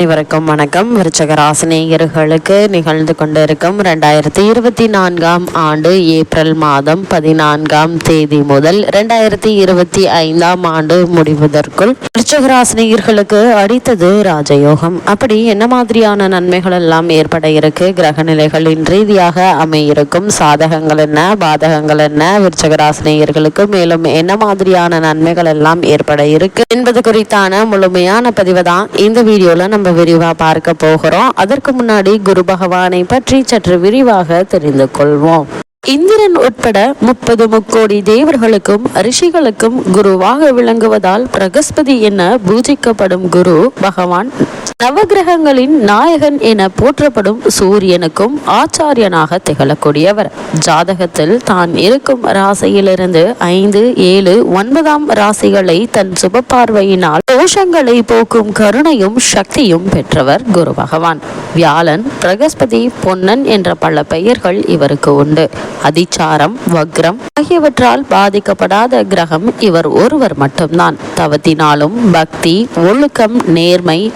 அனைவருக்கும் வணக்கம். விருச்சக ராசினியர்களுக்கு நிகழ்ந்து கொண்டிருக்கும் ரெண்டாயிரத்தி இருபத்தி நான்காம் ஆண்டு ஏப்ரல் மாதம் பதினான்காம் தேதி முதல் ரெண்டாயிரத்தி இருபத்தி ஐந்தாம் ஆண்டு முடிவதற்குள் விருச்சக ராசினியர்களுக்கு அடித்தது ராஜயோகம். அப்படி என்ன மாதிரியான நன்மைகள் எல்லாம் ஏற்பட இருக்கு? கிரக நிலைகளின் ரீதியாக அமையிருக்கும். சாதகங்கள் என்ன? பாதகங்கள் என்ன? விருச்சக ராசினியர்களுக்கு மேலும் என்ன மாதிரியான நன்மைகள் எல்லாம் ஏற்பட இருக்கு என்பது குறித்தான முழுமையான பதிவு தான் இந்த வீடியோல நம்ம விரிவாக பார்க்க போகிறோம். அதற்கு முன்னாடி குரு பகவானை பற்றி சற்று விரிவாக தெரிந்து கொள்வோம். இந்திரன் உட்பட முப்பது முக்கோடி தேவர்களுக்கும் ரிஷிகளுக்கும் குருவாக விளங்குவதால் பிரகஸ்பதி என பூஜிக்கப்படும் குரு பகவான் நவகிரகங்களின் நாயகன் என போற்றப்படும் சூரியனுக்கும் ஆச்சாரியனாக திகழக்கூடியவர். ஜாதகத்தில் தான் இருக்கும் ராசியிலிருந்து ஐந்து ஏழு ஒன்பதாம் ராசிகளை தன் சுப பார்வையினால் தோஷங்களை போக்கும் கருணையும் சக்தியும் பெற்றவர் குரு பகவான். வியாழன் பிரகஸ்பதி பொன்னன் என்ற பல பெயர்கள் இவருக்கு உண்டு. அதிச்சாரம் வக்ரம் ஆகியவற்றால் பாதிக்கப்படாத கிரகம் இவர் ஒருவர் மட்டும்தான். தவத்தினாலும் பக்தி ஒழுக்கம் நேர்மை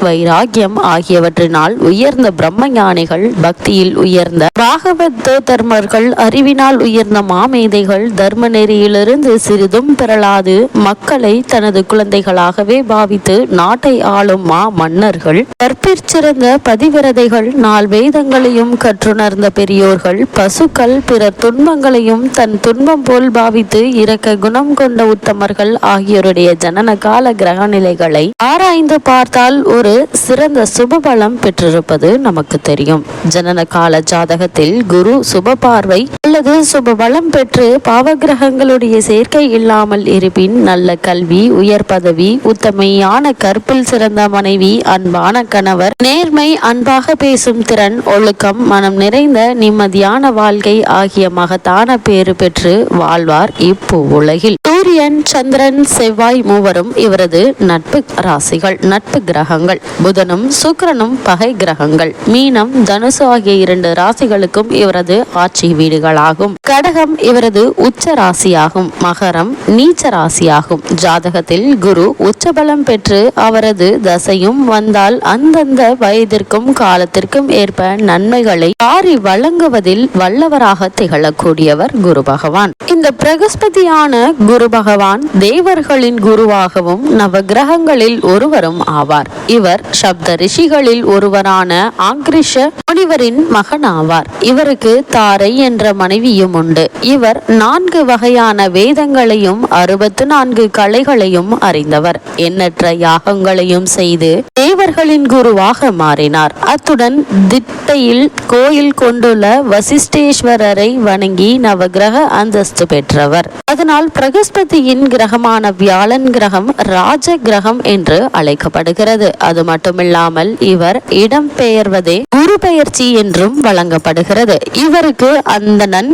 வைராகியம் ஆகியவற்றினால் உயர்ந்த பிரம்ம ஞானிகள் பக்தியில் உயர்ந்த ராகவத்த தர்மர்கள் அறிவினால் உயர்ந்த மாமேதைகள் தர்ம நெறியிலிருந்து சிறிதும் பெறலாது மக்களை தனது குழந்தைகளாகவே பாவித்து நாட்டை ஆளும் மா மன்னர்கள் கற்பிற்சிறந்த பதிவிரதைகள் நாள் வேதங்களையும் கற்றுணர்ந்த பெரியோர்கள் பசுக்கள் பிற துன்பங்களையும் தன் துன்பம் போல் பாவித்து இறக்க குணம் கொண்ட உத்தமர்கள் ஆகியோருடைய ஜனன கால கிரக நிலைகளை ஆராய்ந்து பார்த்தால் ஒரு சிறந்த சுபபலம் பெற்றிருப்பது நமக்கு தெரியும். ஜனன கால ஜாதகத்தில் குரு சுப பார்வை அல்லது சுபபலம் பெற்று பாவகிரகங்களுடைய சேர்க்கை இல்லாமல் இருப்பின் நல்ல கல்வி உயர் பதவி உத்தமையான கற்பில் சிறந்த மனைவி அன்பான கணவர் நேர்மை அன்பாக பேசும் திறன் ஒழுக்கம் மனம் நிறைந்த நிம்மதியான வாழ்க்கை ஆகிய மகத்தான பேறு பெற்று வாழ்வார் இப்போ உலகில். சூரியன் சந்திரன் செவ்வாய் மூவரும் இவரது நட்பு ராசிகள் நட்பு கிரகங்கள். புதனும் சுக்கிரனும் பகை கிரகங்கள். மீனம் தனுசு ஆகிய இரண்டு ராசிகளுக்கும் இவரது ஆட்சி வீடுகளாகும். கடகம் இவரது உச்ச ராசியாகும் மகரம் நீச்ச ராசியாகும் ஜாதகத்தில் குரு உச்சபலம் பெற்று அவரது தசையும் வந்தால் அந்தந்த வயதிற்கும் காலத்திற்கும் ஏற்ப நன்மைகளை ஆறி வழங்குவதில் வல்லவராக திகழக்கூடியவர் குரு பகவான். இந்த பிரகஸ்பதியான குரு பகவான் தேவர்களின் குருவாகவும் நவகிரகங்களில் ஒருவரும் ஆவார். இவர் சப்த ரிஷிகளில் ஒருவரான ஆங்கிரிஷ முனிவரின் மகன் ஆவார் இவருக்கு தாரை என்ற மனைவியும் உண்டு. இவர் நான்கு வகையான வேதங்களையும் அறுபத்து நான்கு கலைகளையும் அறிந்தவர். எண்ணற்ற யாகங்களையும் செய்து தேவர்களின் குருவாக மாறினார். அத்துடன் திட்டையில் கோயில் கொண்டுள்ள வசிஷ்டேஸ்வரரை வணங்கி நவகிரக அந்தஸ்து பெற்றவர். அதனால் பிரகஸ்பதியின் கிரகமான வியாழன் கிரகம் ராஜ கிரகம் என்று அழைக்கப்படுகிறது. அது மட்டுமில்லாமல் இவர் இடம்பெயர்வதே குரு பெயர்ச்சி என்றும் வழங்கப்படுகிறது. இவருக்கு அந்தணன்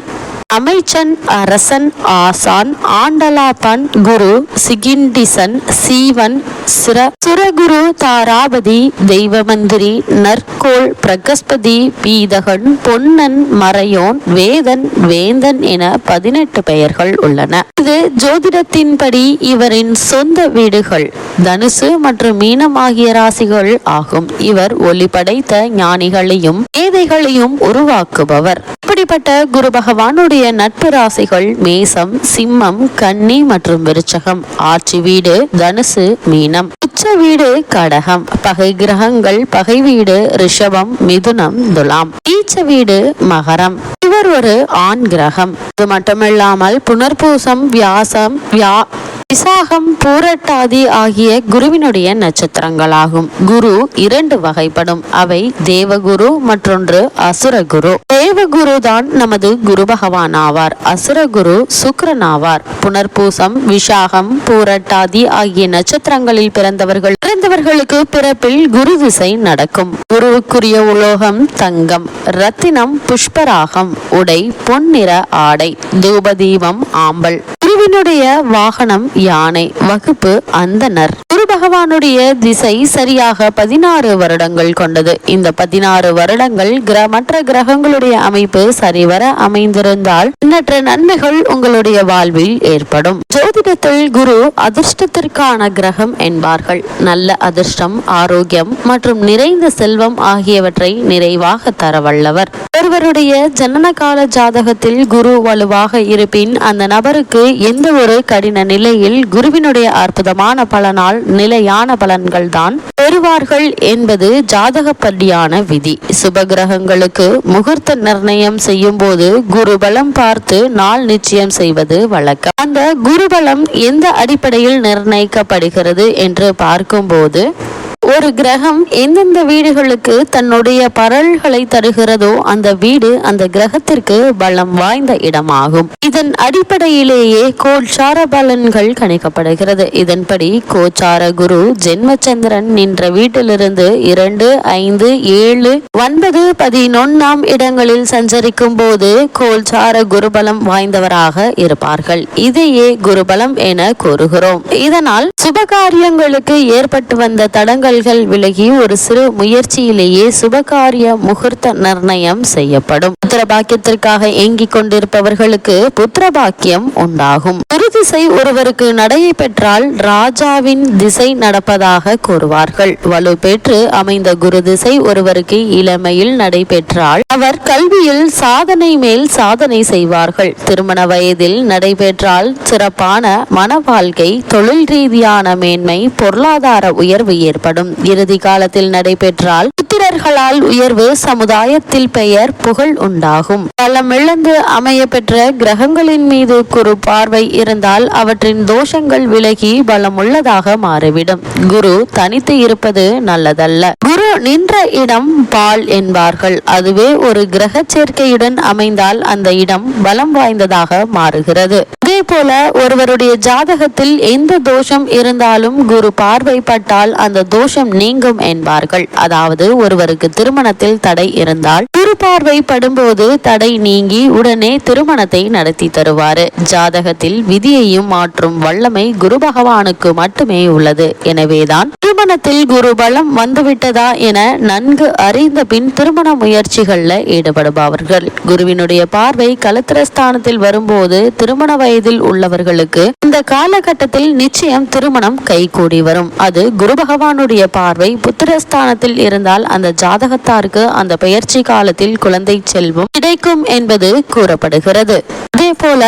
அமைச்சன் அரசன் ஆசான் ஆண்டலாபன் குரு சிகிண்டிசன் சீவன் சுர சுரகுரு தாராபதி தெய்வமந்திரி நற்கோள் பிரகஸ்பதி பீதகன் பொன்னன் மறையோன் வேதன் வேந்தன் என பதினெட்டு பெயர்கள் உள்ளன. இது ஜோதிடத்தின்படி இவரின் சொந்த வீடுகள். தனுசு மற்றும் மீனம் ஆகிய ராசிகள் ஆகும். இவர் ஒளி படைத்த ஞானிகளையும் மேதைகளையும் உருவாக்குபவர். இப்படிப்பட்ட குரு பகவானுடைய நட்பு ராசிகள் மேசம் சிம்மம் கன்னி மற்றும் விருச்சகம். ஆட்சி வீடு தனுசு மீனம். உச்ச வீடு கடகம். பகை கிரகங்கள் பகை வீடு ரிஷபம் மிதுனம் துலாம். நீச்ச வீடு மகரம். இவர் ஒரு ஆண் கிரகம். இது மட்டுமில்லாமல் புனர்பூசம் வியாசம் வியா விசாகம் பூரட்டாதி ஆகிய குருவினுடைய நட்சத்திரங்களாகும். குரு இரண்டு வகைப்படும். அவை தேவகுரு மற்றொன்று அசுரகுரு. தேவகுரு தான் நமது குரு பகவான் ஆவார். அசுரகுரு சுக்ரனாவார் ஆவார். புனர்பூசம் விசாகம் பூரட்டாதி ஆகிய நட்சத்திரங்களில் பிறந்தவர்கள் பிறந்தவர்களுக்கு பிறப்பில் குரு திசை நடக்கும். குருவுக்குரிய உலோகம் தங்கம் ரத்தினம் புஷ்பராகம் உடை பொன்னிற ஆடை தூபதீபம் ஆம்பல். குரு வாகனம் யானை வகுப்பு அந்தனர். குரு பகவானுடைய திசை சரியாக பதினாறு வருடங்கள் கொண்டது. இந்த பதினாறு வருடங்கள் கிர மற்ற கிரகங்களுடைய அமைப்பு சரிவர அமைந்திருந்தால் எண்ணற்ற நன்மைகள் உங்களுடைய வாழ்வில் ஏற்படும். ஜோதிடத்தில் குரு அதிர்ஷ்டத்திற்கான கிரகம் என்பார்கள். நல்ல அதிர்ஷ்டம் ஆரோக்கியம் மற்றும் நிறைந்த செல்வம் ஆகியவற்றை நிறைவாக தர வல்லவர். ஒருவருடைய ஜனன கால ஜாதகத்தில் குரு வலுவாக இருப்பின் அந்த நபருக்கு எந்த ஒரு கடின நிலையில் குருவினுடைய அற்புதமான பலனால் நிலையான பலன்கள் தான் பெறுவார்கள் என்பது ஜாதகப்படியான விதி. சுப கிரகங்களுக்கு முகூர்த்த நிர்ணயம் செய்யும் போது குருபலம் பார்த்து நாள் நிச்சயம் செய்வது வழக்கம். அந்த குருபலம் எந்த அடிப்படையில் நிர்ணயிக்கப்படுகிறது என்று பார்க்கும்போது ஒரு கிரகம் எந்தெந்த வீடுகளுக்கு தன்னுடைய பரல்களை தருகிறதோ அந்த வீடு அந்த கிரகத்திற்கு பலம் வாய்ந்த இடமாகும். இதன் அடிப்படையிலேயே கோச்சார பலன்கள் கணிக்கப்படுகிறது. இதன்படி கோச்சார குரு ஜென்மச்சந்திரன் நின்ற வீட்டிலிருந்து இரண்டு ஐந்து ஏழு ஒன்பது பதினொன்னாம் இடங்களில் சஞ்சரிக்கும் போது கோல்சார குருபலம் வாய்ந்தவராக இருப்பார்கள். இதையே குருபலம் என கூறுகிறோம். இதனால் சுபகாரியங்களுக்கு ஏற்பட்டு வந்த தடங்கள் தடங்கல்கள் விலகி ஒரு சிறு முயற்சியிலேயே சுபகாரிய முகூர்த்த நிர்ணயம் செய்யப்படும். புத்திர பாக்கியத்திற்காக ஏங்கிக் கொண்டிருப்பவர்களுக்கு புத்திர பாக்கியம் உண்டாகும். குரு திசை ஒருவருக்கு நடையை பெற்றால் ராஜாவின் திசை நடப்பதாக கூறுவார்கள். வலு பெற்று அமைந்த குரு திசை ஒருவருக்கு இளமையில் நடைபெற்றால் அவர் கல்வியில் சாதனை மேல் சாதனை செய்வார்கள். திருமண வயதில் நடைபெற்றால் சிறப்பான மன வாழ்க்கை தொழில் ரீதியான மேன்மை பொருளாதார உயர்வு ஏற்படும். இறுதி காலத்தில் நடைபெற்றால் புத்திரர்களால் உயர்வு சமுதாயத்தில் பெயர் புகழ் உண்டாகும். பலமிழந்து அமைய பெற்ற கிரகங்களின் மீது குரு பார்வை இருந்தால் அவற்றின் தோஷங்கள் விலகி பலமுள்ளதாக மாறிவிடும். குரு தனித்து இருப்பது நல்லதல்ல. குரு நின்ற இடம் பால் என்பார்கள். அதுவே ஒரு கிரக சேர்க்கையுடன் அமைந்தால் அந்த இடம் பலம் வாய்ந்ததாக மாறுகிறது. அதே போல ஒருவருடைய ஜாதகத்தில் எந்த தோஷம் இருந்தாலும் குரு பார்வைப்பட்டால் அந்த தோஷம் நீங்கும் என்பார்கள். அதாவது ஒருவருக்கு திருமணத்தில் தடை இருந்தால் குரு பார்வை படும்போது தடை நீங்கி உடனே திருமணத்தை நடத்தி தருவார் ஜாதகத்தில் விதியையும் மாற்றும் வல்லமை குரு பகவானுக்கு மட்டுமே உள்ளது. எனவேதான் திருமணத்தில் குரு பலம் வந்துவிட்டதா என நன்கு அறிந்த பின் திருமண முயற்சிகளில் ஈடுபடுபவர்கள். குருவினுடைய பார்வை கலத்திரஸ்தானத்தில் வரும்போது திருமண வயதில் உள்ளவர்களுக்கு இந்த காலகட்டத்தில் நிச்சயம் திருமணம் கைகூடி வரும். அது குரு பகவானுடைய பார்வை புத்திரஸ்தானத்தில் இருந்தால் அந்த ஜாதகத்தாருக்கு அந்த பெயர்ச்சி காலத்தில் குழந்தை செல்வம் கிடைக்கும் என்பது கூறப்படுகிறது. அதே போல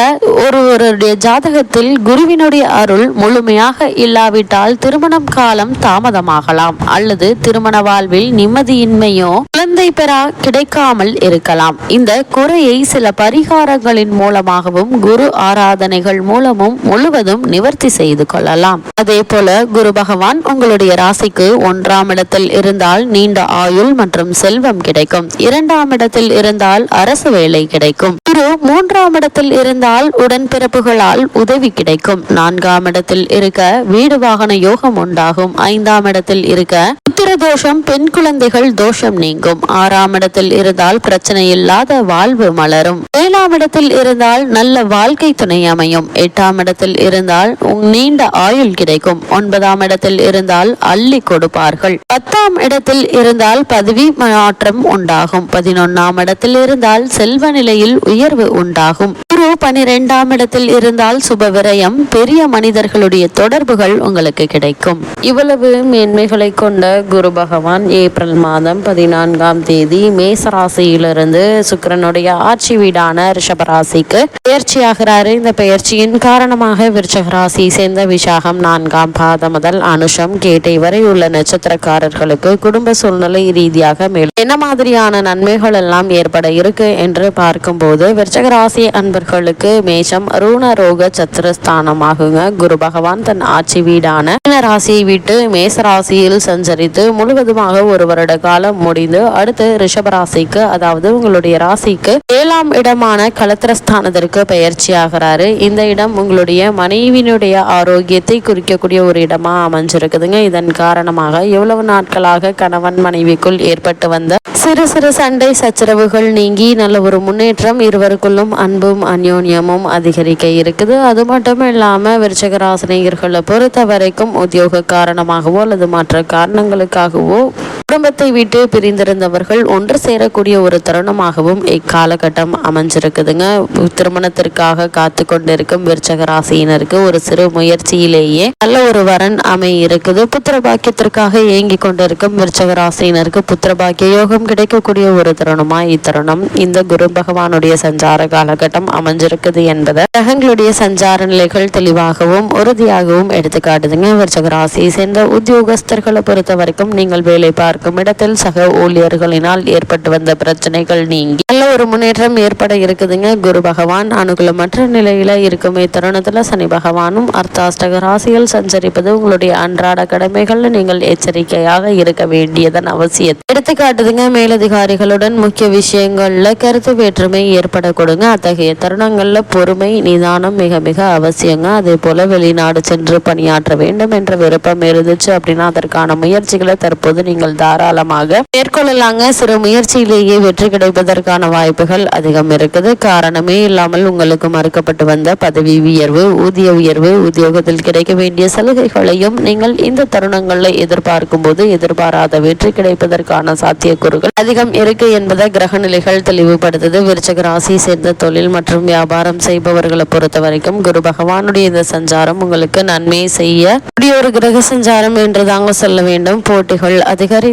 ஒருவருடைய ஜாதகத்தில் குருவினுடைய அருள் முழுமையாக இல்லாவிட்டால் திருமணம் காலம் தாமதமாகலாம் அல்லது திருமண வாழ்வில் நிம்மதியின்மையோ குழந்தை பெறா கிடைக்காமல் இருக்கலாம். இந்த குறையை சில பரிகாரங்களின் மூலமாகவும் குரு ஆராதனைகள் மூலமும் முழுவதும் நிவர்த்தி செய்து கொள்ளலாம். அதே போல குரு பகவான் உங்களுடைய ராசிக்கு ஒன்றாம் இடத்தில் இருந்தால் நீண்ட ஆயுள் மற்றும் செல்வம் கிடைக்கும். இரண்டாம் இடத்தில் இருந்தால் அரசு வேலை கிடைக்கும். குரு மூன்றாம் இடத்தில் இருந்தால் உடன்பிறப்புகளால் உதவி கிடைக்கும். நான்காம் இடத்தில் இருக்க வீடு வாகன யோகம் உண்டாகும். ஐந்தாம் இடத்தில் இருக்க புத்திர தோஷம் பெண் குழந்தைகள் தோஷம் நீங்கும். ஆறாம் இடத்தில் இருந்தால் பிரச்சனை இல்லாத வாழ்வு மலரும். ஏழாம் இடத்தில் இருந்தால் நல்ல வாழ்க்கை துணை அமையும். எட்டாம் இடத்தில் இருந்தால் உங் நீண்ட ஆயுள் கிடைக்கும். ஒன்பதாம் இடத்தில் இருந்தால் அள்ளி கொடுப்பார்கள். பத்தாம் இடத்தில் இருந்தால் பதவி மாற்றம் உண்டாகும். பதினொன்னாம் இடத்தில் இருந்தால் செல்வ நிலையில் உயர்வு உண்டாகும். குரு பனிரெண்டாம் இடத்தில் இருந்தால் சுப விரயம் பெரிய மனிதர்களுடைய தொடர்புகள் உங்களுக்கு கிடைக்கும். இவ்வளவு மேன்மைகளை கொண்ட குரு பகவான் ஏப்ரல் மாதம் பதினான்காம் தேதி மேசராசியிலிருந்து சுக்கரனுடைய ஆட்சி வீடான ரிஷபராசிக்கு பயிற்சியாகிறாரு இந்த பெயர்ச்சியின் காரணமாக விருச்சக ராசியை சேர்ந்த விசாகம் நான்காம் பாதம் முதல் அனுஷம் கேட்டை வரை உள்ள நட்சத்திரக்காரர்களுக்கு குடும்ப சூழ்நிலை ரீதியாக மேலும் என்ன மாதிரியான நன்மைகள் எல்லாம் ஏற்பட இருக்கு என்று பார்க்கும்போது விருச்சகராசி அன்பர்களுக்கு மேஷம் ரூண ரோக சத்திரஸ்தானமாகுங்க குரு பகவான் தன் ஆட்சி வீடான ராசியை விட்டு மேச ராசியில் சஞ்சரித்து அடுத்து முழுவதுமாக ஒரு வருட காலம் முடிந்து அடுத்து ரிஷபராசிக்கு அதாவது உங்களுடைய ராசிக்கு ஏழாம் இடமான கலத்திரஸ்தானத்திற்கு பயிற்சி ஆகிறாரு இந்த இடம் உங்களுடைய மனைவியினுடைய ஆரோக்கியத்தை குறிக்கக்கூடிய ஒரு இடமா அமைஞ்சிருக்குதுங்க. இதன் காரணமாக எவ்வளவு நாட்களாக கணவன் மனைவிக்குள் ஏற்பட்டு வந்த சிறு சிறு சண்டை சச்சரவுகள் நீங்கி நல்ல ஒரு முன்னேற்றம் இருவருக்குள்ளும் அன்பும் அந்யோன்யமும் அதிகரிக்க இருக்குது. அது மட்டும் இல்லாம விருச்சகராசினியர்களை பொறுத்த வரைக்கும் உத்தியோக காரணமாகவோ அல்லது மற்ற காரணங்களுக்கு காரணங்களுக்காகவோ குடும்பத்தை விட்டு பிரிந்திருந்தவர்கள் ஒன்று சேரக்கூடிய ஒரு தருணமாகவும் இக்காலகட்டம் அமைஞ்சிருக்குதுங்க. திருமணத்திற்காக காத்து கொண்டிருக்கும் விருச்சக ராசியினருக்கு ஒரு சிறு முயற்சியிலேயே நல்ல ஒரு வரன் அமை இருக்குது புத்திர பாக்கியத்திற்காக ஏங்கி கொண்டிருக்கும் விருச்சக ராசியினருக்கு புத்திர பாக்கிய யோகம் கிடைக்கக்கூடிய ஒரு தருணமா இத்தருணம். இந்த குரு பகவானுடைய சஞ்சார காலகட்டம் அமைஞ்சிருக்குது என்பதை கிரகங்களுடைய சஞ்சார நிலைகள் தெளிவாகவும் உறுதியாகவும் எடுத்துக்காட்டுதுங்க. விருச்சக ராசியை சேர்ந்த உத்தியோகஸ்தர்களை பொறுத்த வரைக்கும் நீங்கள் வேலை பார்க்க பார்க்கும் இடத்தில் சக ஊழியர்களினால் ஏற்பட்டு வந்த பிரச்சனைகள் நீங்கி நல்ல ஒரு முன்னேற்றம் ஏற்பட இருக்குதுங்க. குரு பகவான் அனுகூலமற்ற நிலையில இருக்குமே தருணத்துல சனி பகவானும் அர்த்தாஷ்டக ராசியில் சஞ்சரிப்பது உங்களுடைய அன்றாட கடமைகள்ல நீங்கள் எச்சரிக்கையாக இருக்க வேண்டியதன் அவசியம் எடுத்துக்காட்டுதுங்க. மேலதிகாரிகளுடன் முக்கிய விஷயங்கள்ல கருத்து வேற்றுமை ஏற்பட கொடுங்க அத்தகைய தருணங்கள்ல பொறுமை நிதானம் மிக மிக அவசியங்க. அதே போல வெளிநாடு சென்று பணியாற்ற வேண்டும் என்ற விருப்பம் இருந்துச்சு அப்படின்னா அதற்கான முயற்சிகளை தற்போது நீங்கள் தாராளமாக மேற்கொள்ளலாங்க. சிறு முயற்சியிலேயே வெற்றி கிடைப்பதற்கான வாய்ப்புகள் அதிகம் இருக்குது. காரணமே இல்லாமல் உங்களுக்கு மறுக்கப்பட்டு வந்த பதவி உயர்வு ஊதிய உயர்வு உத்தியோகத்தில் கிடைக்க வேண்டிய சலுகைகளையும் நீங்கள் இந்த தருணங்களில் எதிர்பார்க்கும் போது எதிர்பாராத வெற்றி கிடைப்பதற்கான சாத்தியக்கூறுகள் அதிகம் இருக்கு என்பதை கிரக நிலைகள் தெளிவுபடுத்துது. விருச்சக ராசி சேர்ந்த தொழில் மற்றும் வியாபாரம் செய்பவர்களை பொறுத்த வரைக்கும் குரு பகவானுடைய இந்த சஞ்சாரம் உங்களுக்கு நன்மை செய்ய. இப்படி ஒரு கிரக சஞ்சாரம் என்று தாங்க சொல்ல வேண்டும். போட்டிகள்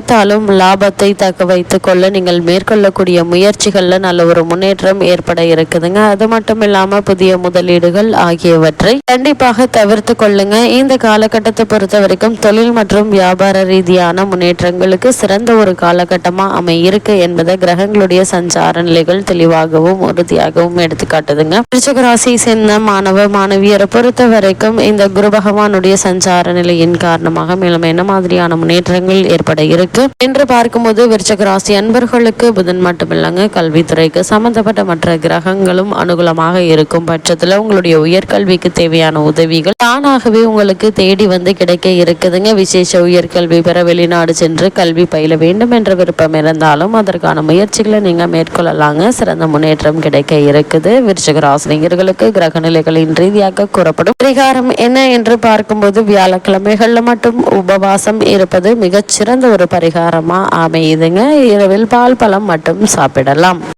அதிகரித்தாலும் லாபத்தை தக்க வைத்து கொள்ள நீங்கள் மேற்கொள்ளக்கூடிய முயற்சிகளில் நல்ல ஒரு முன்னேற்றம் ஏற்பட இருக்குதுங்க. அது மட்டும் இல்லாம புதிய முதலீடுகள் ஆகியவற்றை கண்டிப்பாக தவிர்த்து கொள்ளுங்க. இந்த காலகட்டத்தை பொறுத்த வரைக்கும் தொழில் மற்றும் வியாபார ரீதியான முன்னேற்றங்களுக்கு சிறந்த ஒரு காலகட்டமா அமையிருக்கு என்பதை கிரகங்களுடைய சஞ்சார நிலைகள் தெளிவாகவும் உறுதியாகவும் எடுத்துக்காட்டுதுங்க. விருச்சக ராசியை சேர்ந்த மாணவ மாணவியரை பொறுத்த வரைக்கும் இந்த குரு பகவானுடைய சஞ்சார நிலையின் காரணமாக மேலும் என்ன மாதிரியான முன்னேற்றங்கள் ஏற்பட இருக்கு? என்று பார்க்கும்போது விருச்சக ராசி அன்பர்களுக்கு புதன் மட்டுமில்லங்க. கல்வித்துறைக்கு சம்பந்தப்பட்ட மற்ற கிரகங்களும் அனுகூலமாக இருக்கும் பட்சத்துல உங்களுடைய உயர்கல்விக்கு தேவையான உதவிகள் தானாகவே உங்களுக்கு தேடி வந்து கிடைக்க இருக்குதுங்க. விசேஷ உயர்கல்வி பெற வெளிநாடு சென்று கல்வி பயில வேண்டும் என்ற விருப்பம் இருந்தாலும் அதற்கான முயற்சிகளை நீங்க மேற்கொள்ளலாங்க. சிறந்த முன்னேற்றம் கிடைக்க இருக்குது. விருச்சக ராசினியர்களுக்கு கிரக நிலைகளின் ரீதியாக கூறப்படும் பரிகாரம் என்ன என்று பார்க்கும்போது வியாழக்கிழமைகள்ல மட்டும் உபவாசம் இருப்பது மிகச்சிறந்த ஒரு பரிகாரமா அமையுதுங்க. இரவில் பால் பழம் மட்டும் சாப்பிடலாம்.